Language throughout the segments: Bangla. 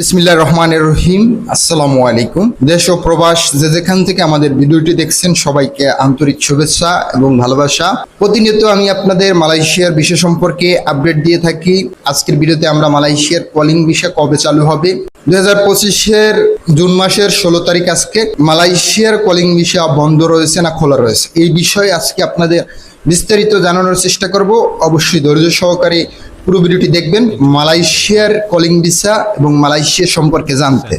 বিসমিল্লাহ রহমান রহিম, আসসালামু আলাইকুম। দেশ ও প্রবাস যে যেখান থেকে আমাদের ভিডিওটি দেখছেন, সবাইকে আন্তরিক শুভেচ্ছা এবং ভালোবাসা। প্রতিনিয়ত আমি আপনাদের মালয়েশিয়ার বিষয় সম্পর্কে আপডেট দিয়ে থাকি। আজকের ভিডিওতে আমরা মালয়েশিয়ার কলিং বিষয় কবে চালু হবে? দুই হাজার পঁচিশের জুন মাসের ষোলো তারিখ আজকে মালয়েশিয়ার কলিং ভিসা বন্ধ রয়েছে না খোলা রয়েছে? এই বিষয়ে আজকে আপনাদের বিস্তারিত জানানোর চেষ্টা করব। অবশ্যই ধৈর্য সহকারে পুরো ভিডিওটি দেখবেন মালয়েশিয়ার কলিং ভিসা এবং মালয়েশিয়া সম্পর্কে জানতে।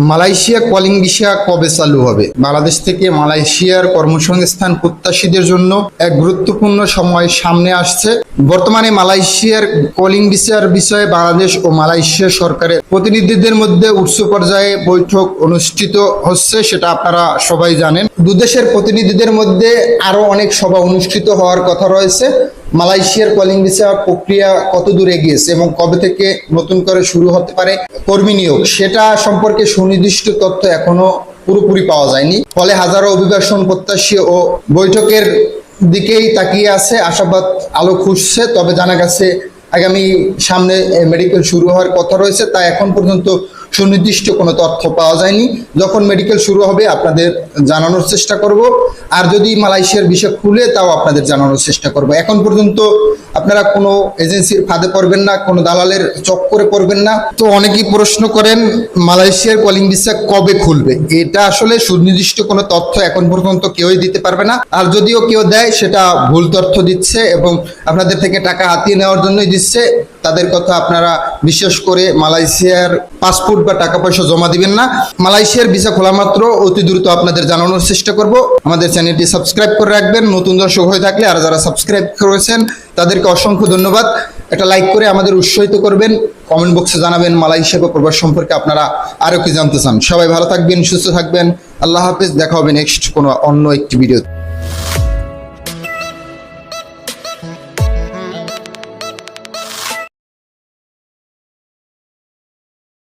মালয়েশিয়া কলিং ভিসা কবে চালু হবে? বাংলাদেশ থেকে মালয়েশিয়ার কর্মসংস্থান প্রত্যাশীদের জন্য এক গুরুত্বপূর্ণ সময় সামনে আসছে। বর্তমানে মালয়েশিয়ার কলিং ভিসার বিষয়ে বাংলাদেশ ও মালয়েশিয়া সরকারের প্রতিনিধিদের মধ্যে উচ্চ পর্যায়ে বৈঠক অনুষ্ঠিত হচ্ছে, সেটা আপনারা সবাই জানেন। দুদেশের প্রতিনিধিদের মধ্যে আরও অনেক সভা অনুষ্ঠিত হওয়ার কথা রয়েছে। মালয়েশিয়ার কলিং ভিসা প্রক্রিয়া কত দূর এগিয়েছে এবং কবে থেকে নতুন করে শুরু হতে পারে কর্মী নিয়োগ? সেটা সম্পর্কে সুনির্দিষ্ট তথ্য এখনও পুরোপুরি পাওয়া যায়নি। ফলে হাজারো অভিবাসন, প্রত্যাশী ও বৈঠকের দিকেই তাকিয়ে আছে। আশাবাদ আলো খুঁজছে, তবে জানা গেছে আগামী সামনে মেডিকেল শুরু হওয়ার কথা রয়েছে। তা এখন পর্যন্ত সুনির্দিষ্ট কোনো তথ্য পাওয়া যায়নি। যখন মেডিকেল শুরু হবে, আপনাদের জানানোর চেষ্টা করব। আর যদি মালয়েশিয়ার বিষয় খুলে, তাও আপনাদের জানানোর চেষ্টা করব। এখন পর্যন্ত আপনারা কোনো এজেন্সির ফাঁদে পড়বেন না, কোনো দালালের চক্করে পড়বেন না। তো অনেকেই প্রশ্ন করেন, মালয়েশিয়ার কলিং ভিসা কবে খুলবে? এটা আসলে সুনির্দিষ্ট কোনো তথ্য এখন পর্যন্ত কেউই দিতে পারবে না। আর যদিও কেউ দেয়, সেটা ভুল তথ্য দিচ্ছে এবং আপনাদের থেকে টাকা হাতিয়ে নেওয়ার জন্যই দিচ্ছে। তাদের কথা আপনারা বিশ্বাস করে মালয়েশিয়ার পাসপোর্ট বা টাকা পয়সা জমা দিবেন না। মালয়েশিয়ার ভিসা খোলা মাত্র, অতি দ্রুত আপনাদের জানানোর চেষ্টা করব। আমাদের চ্যানেলটি সাবস্ক্রাইব করে রাখবেন। নতুন দর্শক হয়ে থাকলে আর যারা সাবস্ক্রাইব করেছেন, তাদেরকে অসংখ্য ধন্যবাদ। একটা লাইক করে আমাদের উৎসাহিত করবেন। কমেন্ট বক্সে জানাবেন মালয়েশিয়া বা প্রবাস সম্পর্কে আপনারা আরও কি জানতে চান। সবাই ভালো থাকবেন, সুস্থ থাকবেন। আল্লাহ হাফিজ। দেখা হবে নেক্সট কোনো অন্য একটি ভিডিও